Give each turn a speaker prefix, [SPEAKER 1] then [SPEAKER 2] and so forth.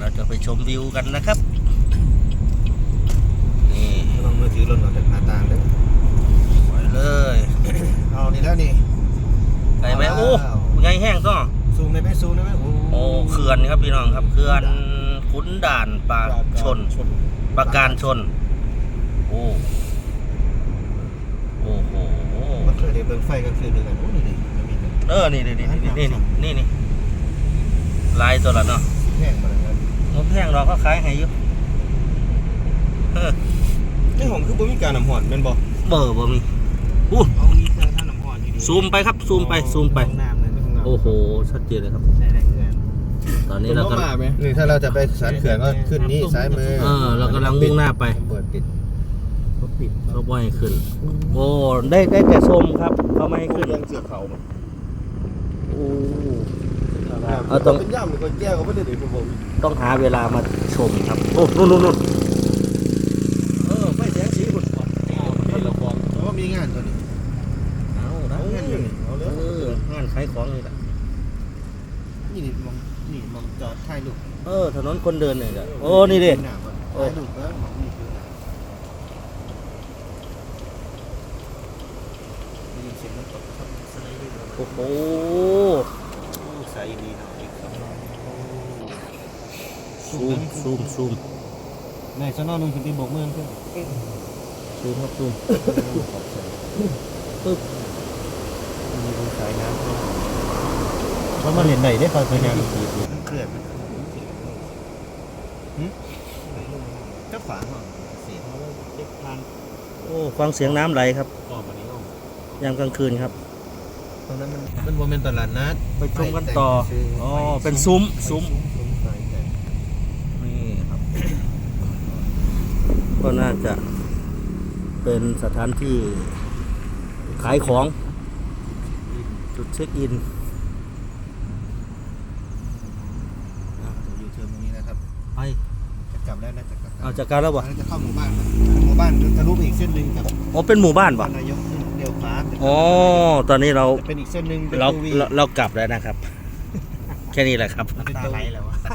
[SPEAKER 1] เราจะไปชมวิวกันนะครับ นี่
[SPEAKER 2] ลองมือถือหล่นออกจากหน้าต่างเลย
[SPEAKER 1] ไปเลย
[SPEAKER 2] เอานี่แล้วนี่
[SPEAKER 1] ไปไหม
[SPEAKER 2] ว้าว
[SPEAKER 1] โอ้ไงแห้งก็
[SPEAKER 2] ซูมได้ไหมซูมได้ไหมโอ้
[SPEAKER 1] โอ้เขื่อนครับพี่น้องครับเขื่อนขุนด่านปากชนปราการชน โอ้โอ้โห
[SPEAKER 2] มันเคยได้เบิ่งไฟกลางคืนด้วยกันโอ้นี่นี่มันมีเป็น
[SPEAKER 1] เออนี่นี่นี่นี่นี่นี่นี่ลายตัวละเนาะ
[SPEAKER 2] แห้งมา แล้วครับ
[SPEAKER 1] งบแห้งเราก็ขายให้อยู่เออ
[SPEAKER 2] นี่ผมคือบ่มีการน้ำหอนแม่นบ่
[SPEAKER 1] เบอร์บ่มีอู้
[SPEAKER 2] เอามีเครื่องท่าน้ำหอนอยู่ดี
[SPEAKER 1] ซูมไปครับซูมไปซูมไป
[SPEAKER 2] ห้องน้ำเลยห้องน้ำ
[SPEAKER 1] โอ้โหชัดเจนเลยครับ
[SPEAKER 2] ได้ได้เพื่อน
[SPEAKER 1] ตอนนี้เราก็
[SPEAKER 2] นี่ถ้าเราจะไปสันเขื่อนก็ขึ้นนี่ซ้ายมือ
[SPEAKER 1] เออเรากำลังมุ่งหน้าไป
[SPEAKER 2] เปิดปิดก็ปิด
[SPEAKER 1] เขาบ่ให้ขึ้น โอ้ได้ได้แต่ชมครับเขาไม่ให้ขึ้น
[SPEAKER 2] เรื่องเสือเขา
[SPEAKER 1] โอ้ เอาต้อง
[SPEAKER 2] เป็นย่ำหรือคนแก้วก็ไม่ได้เดี๋ยวผม
[SPEAKER 1] ต้องหาเวลามาชมครับ โอ้นู่นนู่นนู่น
[SPEAKER 2] เออไฟแสงสีหุ่นนี่ละครเพราะว่ามีงานตัวนี้
[SPEAKER 1] เอาได้
[SPEAKER 2] เอางานอยู่นี่เอาเลย
[SPEAKER 1] เอองานขายของนี่แหละ
[SPEAKER 2] นี่นี่มองนี่มองจอดถ่ายรูป
[SPEAKER 1] เออถนนคนเดินเนี่ยจ้ะโอ้นี่ดิ
[SPEAKER 2] หน้าก่อนถ่ายรูปแล้วมองนี่คือหน้าได้ยินเสียงน้ำตกครับสไลด์ด้วย
[SPEAKER 1] โอ้โห
[SPEAKER 2] โอ้ใส่ดีหน่อยครับ
[SPEAKER 1] ซูมซูมซูม
[SPEAKER 2] ในสนอนุ่งขึ้นที่โบกเมืองขึ้น
[SPEAKER 1] ซูมครับซูม
[SPEAKER 2] ปึ๊บมีดูสายน้ำเขามาเรียนไหนได้ฟังเพลงมันเคลื่อนมันหืมก็ฝาห้องเสียงเจ็บพัน
[SPEAKER 1] โอ้ฟังเสียงน้ำไหลครับ
[SPEAKER 2] ออกมานี้
[SPEAKER 1] ยามกลางคืนครับ
[SPEAKER 2] ตรงนั้นมันมันโมเมนต์ตลาดนัด
[SPEAKER 1] ไปชมกันต่ออ๋อเป็นซุ้มซุ้ม
[SPEAKER 2] ซุ้มไฟแต่
[SPEAKER 1] นี่ครับ ก็น่าจะเป็นสถานที่ขายของ จุดเช็คอิน
[SPEAKER 2] อ่าอยู่เทิร์นตรงนี้นะครับ
[SPEAKER 1] ไป
[SPEAKER 2] จะกลับแล้วนะจะกลับ
[SPEAKER 1] เอาจากการแล้ววะ
[SPEAKER 2] แล้วจะเข้าหมู่บ้านนะหมู่บ้านทะลุไปอีกเส้นหนึ่งครับ
[SPEAKER 1] อ๋อเป็นหมู่บ้านปะ
[SPEAKER 2] นายกเดียวฟ้า
[SPEAKER 1] อ๋อตอนนี้เรา
[SPEAKER 2] จะเป็นอีกเส้นหนึ่งเป็น
[SPEAKER 1] เรา
[SPEAKER 2] ตัววี
[SPEAKER 1] เราเรากลับแล้วนะครับ แค่นี้แหละครับ
[SPEAKER 2] เป็นตัววีแล้ว